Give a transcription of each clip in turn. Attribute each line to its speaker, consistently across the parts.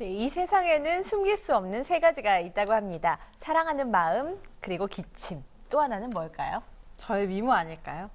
Speaker 1: 네, 이 세상에는 숨길 수 없는 세 가지가 있다고 합니다. 사랑하는 마음, 그리고 기침. 또 하나는 뭘까요?
Speaker 2: 저의 미모 아닐까요?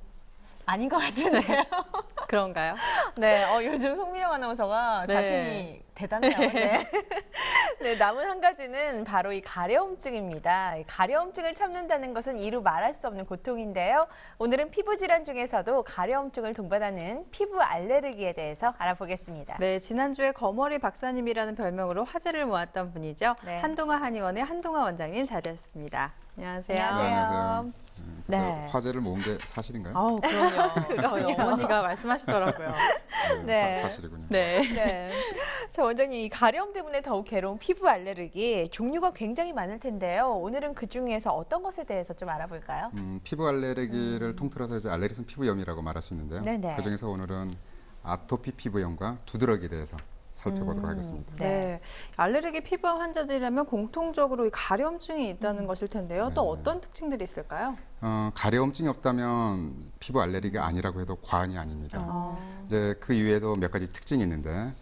Speaker 1: 아닌 것 같은데요.
Speaker 2: 그런가요?
Speaker 1: 네, 어, 요즘 송민영 아나운서가
Speaker 2: 네.
Speaker 1: 자신이 대단해요. 네. 네, 남은 한 가지는 바로 이 가려움증입니다. 이 가려움증을 참는다는 것은 이루 말할 수 없는 고통인데요. 오늘은 피부 질환 중에서도 가려움증을 동반하는 피부 알레르기에 대해서 알아보겠습니다.
Speaker 2: 네, 지난주에 거머리 박사님이라는 별명으로 화제를 모았던 분이죠.
Speaker 1: 네.
Speaker 2: 한동아 한의원의 한동아 원장님 자리했습니다. 안녕하세요.
Speaker 1: 안녕하세요.
Speaker 3: 안녕하세요.
Speaker 1: 네.
Speaker 3: 네. 화제를 모은 게 사실인가요?
Speaker 2: 아우, 그럼요. 저희
Speaker 1: 그럼요.
Speaker 2: 어머니가 말씀하시더라고요.
Speaker 3: 네,
Speaker 1: 네.
Speaker 3: 사, 실이군요
Speaker 2: 네.
Speaker 1: 네. 자, 원장님, 이 가려움 때문에 더욱 괴로운 피부 알레르기 종류가 굉장히 많을 텐데요. 오늘은 그 중에서 어떤 것에 대해서 좀 알아볼까요?
Speaker 3: 음, 피부 알레르기를 통틀어서 이제 알레르기성 피부염이라고 말할 수 있는데요.
Speaker 1: 네네.
Speaker 3: 그 중에서 오늘은 아토피 피부염과 두드러기에 대해서 살펴보도록
Speaker 1: 음,
Speaker 3: 하겠습니다.
Speaker 2: 네. 알레르기 피부암 환자들이라면 공통적으로 이 가려움증이 있다는
Speaker 1: 음.
Speaker 2: 것일 텐데요. 또
Speaker 3: 네.
Speaker 2: 어떤 특징들이 있을까요?
Speaker 3: 어, 가려움증이 없다면 피부 알레르기가 아니라고 해도 과언이 아닙니다.
Speaker 2: 어.
Speaker 3: 이제 그 이외에도 몇 가지 특징이 있는데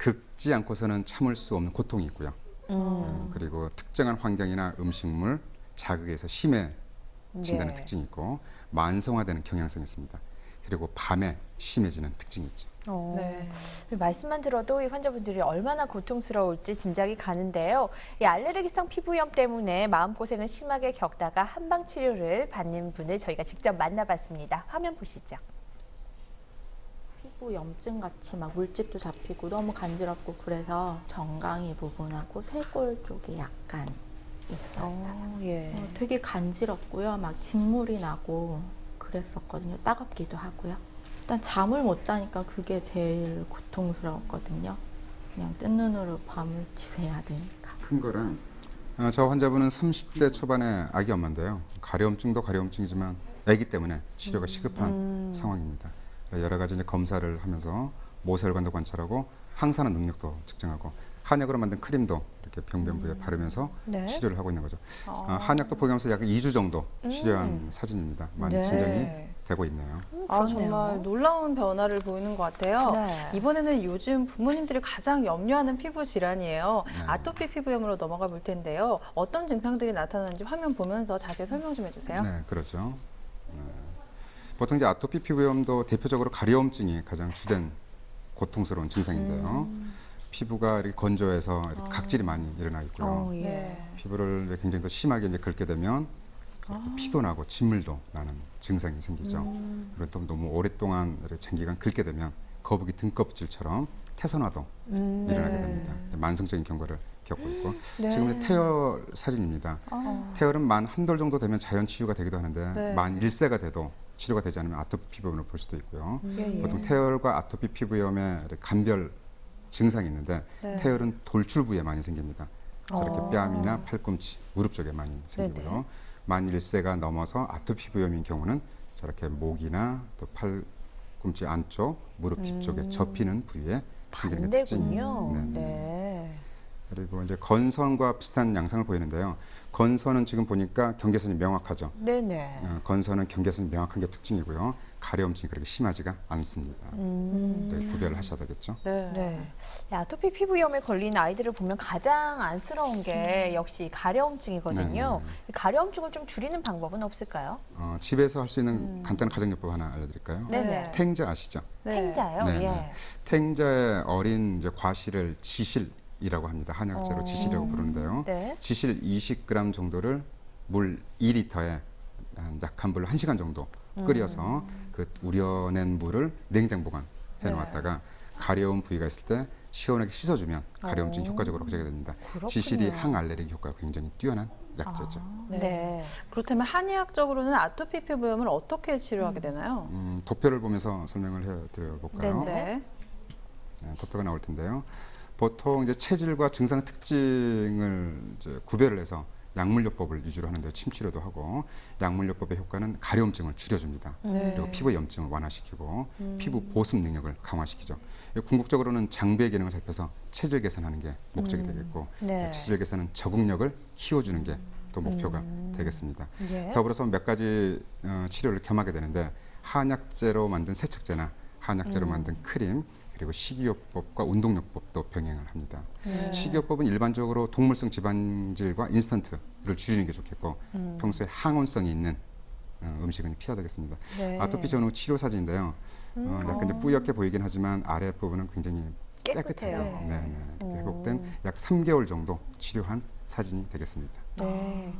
Speaker 3: 긁지 않고서는 참을 수 없는 고통이 있고요.
Speaker 1: 음.
Speaker 3: 어, 그리고 특정한 환경이나 음식물 자극에서 심해진다는
Speaker 1: 네.
Speaker 3: 특징이 있고 만성화되는 경향성이 있습니다. 그리고 밤에 심해지는 특징이 있죠.
Speaker 1: 어.
Speaker 2: 네.
Speaker 1: 말씀만 들어도 이 환자분들이 얼마나 고통스러울지 짐작이 가는데요. 이 알레르기성 피부염 때문에 마음고생을 심하게 겪다가 한방 치료를 받는 분을 저희가 직접 만나봤습니다. 화면 보시죠.
Speaker 4: 피부 염증 같이 막 물집도 잡히고 너무 간지럽고 그래서 정강이 부분하고 쇄골 쪽에 약간 있었어요.
Speaker 1: 예.
Speaker 4: 어, 되게 간지럽고요. 막 진물이 나고 그랬었거든요. 따갑기도 하고요. 일단 잠을 못 자니까 그게 제일 고통스러웠거든요. 그냥 뜬 눈으로 밤을 지새야 되니까.
Speaker 3: 큰 거랑 어, 저 환자분은 30대 초반의 아기 엄마인데요. 가려움증도 가려움증이지만 아기 때문에 치료가 시급한
Speaker 1: 음.
Speaker 3: 상황입니다. 여러 가지 이제 검사를 하면서 모세혈관도 관찰하고 항산화 능력도 측정하고 한약으로 만든 크림도 이렇게 병변부에 바르면서
Speaker 1: 네.
Speaker 3: 치료를 하고 있는 거죠.
Speaker 2: 어.
Speaker 3: 어, 한약도 복용하면서 약 2주 정도 치료한
Speaker 1: 음.
Speaker 3: 사진입니다. 많이
Speaker 1: 네.
Speaker 3: 진정이 되고 있네요.
Speaker 1: 음,
Speaker 2: 아. 정말 놀라운 변화를 보이는 것 같아요.
Speaker 1: 네.
Speaker 2: 이번에는 요즘 부모님들이 가장 염려하는 피부 질환이에요.
Speaker 3: 네.
Speaker 2: 아토피 피부염으로 넘어가 볼 텐데요. 어떤 증상들이 나타나는지 화면 보면서 자세히 설명 좀 해주세요.
Speaker 3: 네, 그렇죠. 네. 보통 이제 아토피 피부염도 대표적으로 가려움증이 가장 주된 고통스러운 증상인데요.
Speaker 1: 음.
Speaker 3: 피부가 이렇게 건조해서 이렇게 각질이 많이 일어나 있고요.
Speaker 1: 어, 예.
Speaker 2: 네.
Speaker 3: 피부를 굉장히 더 심하게 이제 긁게 되면 이렇게 피도 나고 진물도 나는 증상이 생기죠.
Speaker 1: 음.
Speaker 3: 그리고 또 너무 오랫동안 이렇게 장기간 긁게 되면 거북이 등껍질처럼 태선화도
Speaker 1: 음.
Speaker 3: 일어나게
Speaker 2: 네.
Speaker 3: 됩니다. 만성적인 경과를 겪고 있고
Speaker 1: 네.
Speaker 3: 지금 이제 태열 사진입니다.
Speaker 2: 아,
Speaker 3: 태열은 만한달 정도 되면 자연 치유가 되기도 하는데
Speaker 2: 네.
Speaker 3: 만 1세가 돼도 치료가 되지 않으면 아토피 피부염을 볼 수도 있고요.
Speaker 1: 예, 예.
Speaker 3: 보통 태열과 아토피 피부염의 간별 증상이 있는데
Speaker 2: 네.
Speaker 3: 태열은 돌출 부위에 많이 생깁니다. 저렇게
Speaker 1: 어.
Speaker 3: 뺨이나 팔꿈치, 무릎 쪽에 많이 생기고요.
Speaker 1: 네네.
Speaker 3: 만 1세가 넘어서 아토피 피부염인 경우는 저렇게 목이나 또 팔꿈치 안쪽, 무릎 뒤쪽에
Speaker 1: 음.
Speaker 3: 접히는 부위에 생기는 게 특징이. 네.
Speaker 1: 네.
Speaker 3: 그리고 이제 건선과 비슷한 양상을 보이는데요. 건선은 지금 보니까 경계선이 명확하죠.
Speaker 1: 네네.
Speaker 3: 어, 건선은 경계선이 명확한 게 특징이고요. 가려움증이 그렇게 심하지가 않습니다.
Speaker 1: 음.
Speaker 3: 네, 구별을 하셔야 되겠죠.
Speaker 2: 네.
Speaker 1: 네. 이 아토피 피부염에 걸린 아이들을 보면 가장 안쓰러운 게 역시 가려움증이거든요.
Speaker 3: 네,
Speaker 1: 이 가려움증을 좀 줄이는 방법은 없을까요?
Speaker 3: 어, 집에서 할 수 있는 간단한 가정요법 하나 알려드릴까요?
Speaker 1: 음. 네네.
Speaker 2: 네.
Speaker 3: 탱자 아시죠?
Speaker 2: 네.
Speaker 1: 탱자요?
Speaker 3: 네,
Speaker 1: 예.
Speaker 3: 네. 탱자의 어린 이제 과실을 지실 이라고 합니다. 한약재로
Speaker 1: 어.
Speaker 3: 지실이라고 부르는데요.
Speaker 1: 네.
Speaker 3: 지실 20g 정도를 물 2리터에 약한 불로 1시간 정도
Speaker 1: 음.
Speaker 3: 끓여서 그 우려낸 물을 냉장 보관해
Speaker 1: 네.
Speaker 3: 놓았다가 가려운 부위가 있을 때 시원하게 씻어주면 가려움증이
Speaker 1: 어.
Speaker 3: 효과적으로 해결이 됩니다.
Speaker 1: 그렇군요.
Speaker 3: 지실이 항알레르기 효과가 굉장히 뛰어난 약재죠.
Speaker 1: 네.
Speaker 2: 네. 그렇다면 한의학적으로는 아토피 피부염을 어떻게 치료하게 되나요?
Speaker 3: 음, 도표를 보면서 설명을 해드려 볼까요?
Speaker 1: 네.
Speaker 2: 네.
Speaker 3: 네, 도표가 나올 텐데요. 보통 이제 체질과 증상 특징을 이제 구별을 해서 약물요법을 위주로 하는데 침치료도 하고 약물요법의 효과는 가려움증을 줄여줍니다.
Speaker 2: 네.
Speaker 3: 그리고 피부 염증을 완화시키고 피부 보습 능력을 강화시키죠. 궁극적으로는 장부의 기능을 살펴서 체질 개선하는 게 목적이 되겠고
Speaker 1: 네.
Speaker 3: 체질 개선은 적응력을 키워주는 게 또 목표가 되겠습니다.
Speaker 1: 예.
Speaker 3: 더불어서 몇 가지 어, 치료를 겸하게 되는데 한약재로 만든 세척제나 한약재로
Speaker 1: 음.
Speaker 3: 만든 크림 그리고 식이요법과 운동요법도 병행을 합니다.
Speaker 1: 네.
Speaker 3: 식이요법은 일반적으로 동물성 지방질과 인스턴트를 줄이는 게 좋겠고
Speaker 1: 음.
Speaker 3: 평소에 항원성이 있는 어, 음식은 피해야 되겠습니다.
Speaker 1: 네.
Speaker 3: 아토피 전후 치료 사진인데요.
Speaker 1: 음.
Speaker 3: 어, 약간 이제 뿌옇게 보이긴 하지만 아래 부분은 굉장히
Speaker 1: 깨끗해요.
Speaker 3: 네, 네.
Speaker 1: 오.
Speaker 3: 회복된 약 3개월 정도 치료한 사진이 되겠습니다.
Speaker 1: 네.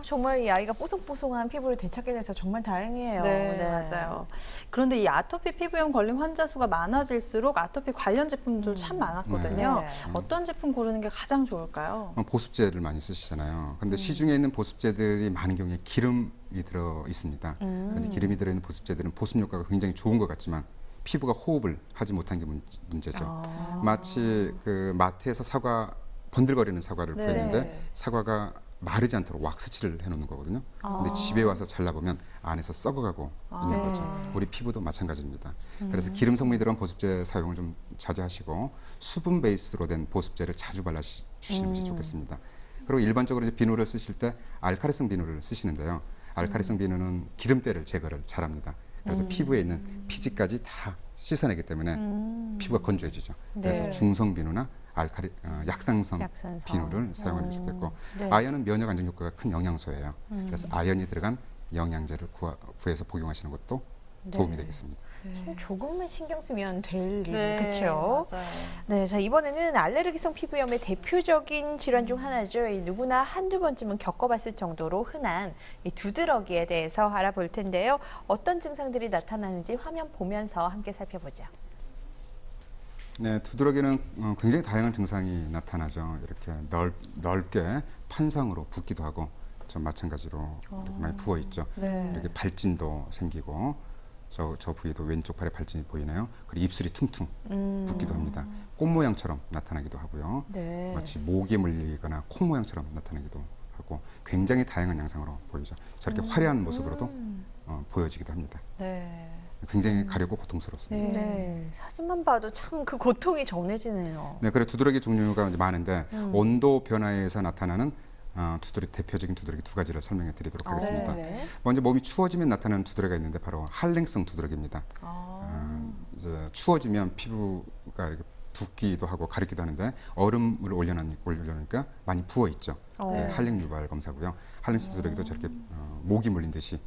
Speaker 1: 아, 정말 이 아이가 뽀송뽀송한 피부를 되찾게 돼서 정말 다행이에요.
Speaker 2: 네, 맞아요. 그런데 이 아토피 피부염 걸린 환자 수가 많아질수록 아토피 관련 제품도 참 많았거든요.
Speaker 1: 네.
Speaker 2: 어떤 제품 고르는 게 가장 좋을까요?
Speaker 3: 어, 보습제를 많이 쓰시잖아요.
Speaker 1: 음.
Speaker 3: 그런데 시중에 있는 보습제들이 많은 경우에 기름이 들어 있습니다.
Speaker 1: 음.
Speaker 3: 그런데 기름이 들어 있는 보습제들은 보습 효과가 굉장히 좋은 것 같지만 피부가 호흡을 하지 못한 게 문- 문제죠.
Speaker 1: 아.
Speaker 3: 마치 그 마트에서 사과 번들거리는 사과를
Speaker 2: 네.
Speaker 3: 구했는데 사과가 마르지 않도록 왁스칠을 해놓는 거거든요. 근데 집에 와서 잘라보면 안에서 썩어가고
Speaker 2: 아.
Speaker 3: 있는
Speaker 1: 네.
Speaker 3: 거죠. 우리 피부도 마찬가지입니다.
Speaker 1: 음.
Speaker 3: 그래서 기름 성분이 들어간 보습제 사용을 좀 자제하시고 수분 베이스로 된 보습제를 자주 발라주시는 것이
Speaker 1: 음.
Speaker 3: 좋겠습니다. 그리고 일반적으로 이제 비누를 쓰실 때 알카리성 비누를 쓰시는데요. 알카리성 비누는 기름때를 제거를 잘합니다. 그래서 피부에 있는 피지까지 다 씻어내기 때문에
Speaker 1: 음.
Speaker 3: 피부가 건조해지죠. 그래서
Speaker 1: 네.
Speaker 3: 중성 비누나 알카리 어, 약상성
Speaker 1: 약산성.
Speaker 3: 비누를 사용하는 게
Speaker 1: 음.
Speaker 3: 좋겠고
Speaker 1: 네.
Speaker 3: 아연은 면역 안정 효과가 큰 영양소예요.
Speaker 1: 음.
Speaker 3: 그래서 아연이 들어간 영양제를 구하, 구해서 복용하시는 것도 도움이
Speaker 1: 네.
Speaker 3: 되겠습니다.
Speaker 1: 참 조금만 신경 쓰면 될 일,
Speaker 2: 네,
Speaker 1: 그렇죠? 네, 자 이번에는 알레르기성 피부염의 대표적인 질환 중 하나죠. 이 누구나 한두 번쯤은 겪어봤을 정도로 흔한 이 두드러기에 대해서 알아볼 텐데요. 어떤 증상들이 나타나는지 화면 보면서 함께 살펴보죠.
Speaker 3: 네, 두드러기는 어, 굉장히 다양한 증상이 나타나죠. 이렇게 넓, 넓게 판상으로 붓기도 하고 저 마찬가지로 이렇게 많이 부어 있죠.
Speaker 2: 네.
Speaker 3: 이렇게 발진도 생기고 저, 저 부위도 왼쪽 팔에 발진이 보이네요. 그리고 입술이 퉁퉁
Speaker 1: 음.
Speaker 3: 붓기도 합니다. 꽃 모양처럼 나타나기도 하고요.
Speaker 1: 네.
Speaker 3: 마치 목에 물리거나 콩 모양처럼 나타나기도 하고 굉장히 다양한 양상으로 보이죠. 저렇게 화려한 모습으로도
Speaker 1: 음.
Speaker 3: 어, 보여지기도 합니다.
Speaker 2: 네.
Speaker 3: 굉장히 가렵고 고통스럽습니다.
Speaker 2: 네.
Speaker 1: 네, 사진만 봐도 참 그 고통이 정해지네요.
Speaker 3: 네, 그래 두드러기 종류가 이제 많은데
Speaker 1: 음.
Speaker 3: 온도 변화에서 나타나는 어, 두드러기 대표적인 두드러기 두 가지를 설명해 드리도록 하겠습니다.
Speaker 1: 네.
Speaker 3: 먼저 몸이 추워지면 나타나는 두드러기가 있는데 바로 한랭성 두드러기입니다.
Speaker 2: 아.
Speaker 3: 어, 추워지면 피부가 이렇게 붓기도 하고 가렵기도 하는데 얼음을 올려놓으- 올려놓으니까 많이 부어 있죠.
Speaker 1: 어.
Speaker 3: 네, 한랭 유발 검사고요. 한랭성 두드러기도 저렇게 어, 목이 물린 듯이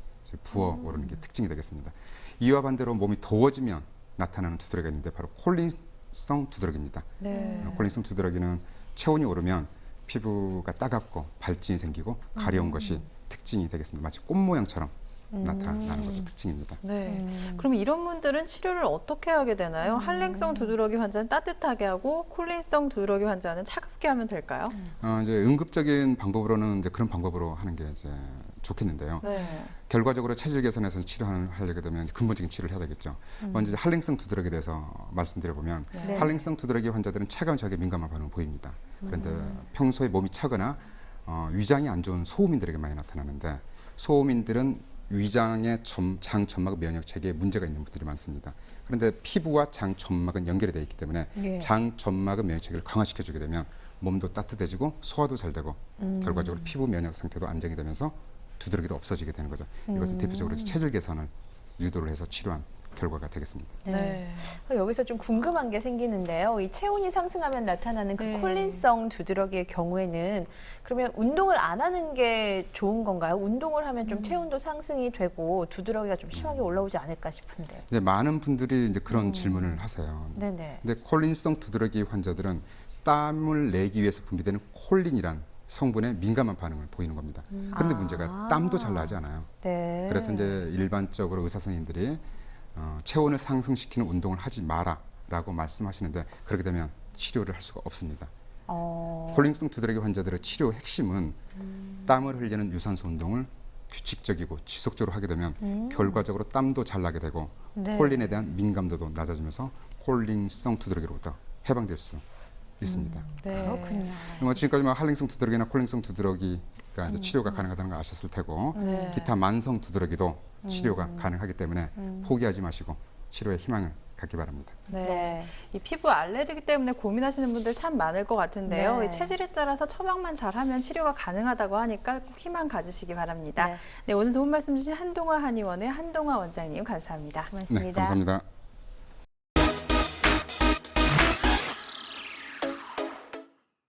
Speaker 3: 부어 오르는 게 특징이 되겠습니다. 이와 반대로 몸이 더워지면 나타나는 두드러기가 있는데 바로 콜린성 두드러기입니다.
Speaker 2: 네.
Speaker 3: 어, 콜린성 두드러기는 체온이 오르면 피부가 따갑고 발진이 생기고 가려운 것이 특징이 되겠습니다. 마치 꽃 모양처럼 나타나는 것도 특징입니다.
Speaker 2: 네.
Speaker 1: 음.
Speaker 2: 그럼 이런 분들은 치료를 어떻게 하게 되나요? 한랭성 두드러기 환자는 따뜻하게 하고 콜린성 두드러기 환자는 차갑게 하면 될까요?
Speaker 3: 어, 이제 응급적인 방법으로는 이제 그런 방법으로 하는 게 이제 좋겠는데요.
Speaker 2: 네.
Speaker 3: 결과적으로 체질 개선에서 치료하는 하려게 되면 근본적인 치료를 해야 되겠죠. 먼저 이제 한랭성 두드러기에 대해서 말씀드려 보면
Speaker 1: 네.
Speaker 3: 한랭성 두드러기 환자들은 차가운 자극에 민감한 반응을 보입니다. 그런데 평소에 몸이 차거나 어, 위장이 안 좋은 소음인들에게 많이 나타나는데 소음인들은 위장의 점, 장 점막 면역 체계에 문제가 있는 분들이 많습니다. 그런데 피부와 장 점막은 연결이 되어 있기 때문에
Speaker 1: 예.
Speaker 3: 장 점막의 면역 체계를 강화시켜 주게 되면 몸도 따뜻해지고 소화도 잘 되고
Speaker 1: 음.
Speaker 3: 결과적으로 피부 면역 상태도 안정이 되면서 두드러기도 없어지게 되는 거죠. 이것은
Speaker 1: 음.
Speaker 3: 대표적으로 체질 개선을 유도를 해서 치료한 결과가 되겠습니다.
Speaker 2: 네.
Speaker 1: 어, 여기서 좀 궁금한 게 생기는데요. 이 체온이 상승하면 나타나는 그
Speaker 2: 네.
Speaker 1: 콜린성 두드러기의 경우에는 그러면 운동을 안 하는 게 좋은 건가요? 운동을 하면
Speaker 2: 음.
Speaker 1: 좀 체온도 상승이 되고 두드러기가 좀 심하게 올라오지 않을까 싶은데.
Speaker 3: 이제 많은 분들이 이제 그런
Speaker 1: 음.
Speaker 3: 질문을 하세요.
Speaker 1: 네네.
Speaker 3: 근데 콜린성 두드러기 환자들은 땀을 내기 위해서 분비되는 콜린이란 성분에 민감한 반응을 보이는 겁니다. 그런데
Speaker 1: 아.
Speaker 3: 문제가 땀도 잘 나지 않아요.
Speaker 1: 네.
Speaker 3: 그래서 이제 일반적으로 의사 선생님들이 어, 체온을 상승시키는 운동을 하지 마라라고 말씀하시는데 그렇게 되면 치료를 할 수가 없습니다.
Speaker 1: 어.
Speaker 3: 콜링성 두드러기 환자들의 치료 핵심은 땀을 흘리는 유산소 운동을 규칙적이고 지속적으로 하게 되면
Speaker 1: 음.
Speaker 3: 결과적으로 땀도 잘 나게 되고
Speaker 1: 네.
Speaker 3: 콜린에 대한 민감도도 낮아지면서 콜링성 두드러기로부터 해방될 수 있습니다.
Speaker 2: 네.
Speaker 1: 그렇군요.
Speaker 3: 뭐 지금까지 뭐 할링성 두드러기나 콜링성 두드러기가 이제 치료가 가능하다는 걸 아셨을 테고
Speaker 2: 네.
Speaker 3: 기타 만성 두드러기도 치료가 가능하기 때문에 포기하지 마시고 치료에 희망을 갖기 바랍니다.
Speaker 2: 네.
Speaker 1: 네.
Speaker 2: 이 피부 알레르기 때문에 고민하시는 분들 참 많을 것 같은데요.
Speaker 1: 네.
Speaker 2: 이 체질에 따라서 처방만 잘하면 치료가 가능하다고 하니까 꼭 희망 가지시기 바랍니다.
Speaker 1: 네.
Speaker 2: 네, 오늘 도움 말씀 주신 한동화 한의원의 한동화 원장님 감사합니다.
Speaker 1: 고맙습니다.
Speaker 3: 네, 감사합니다.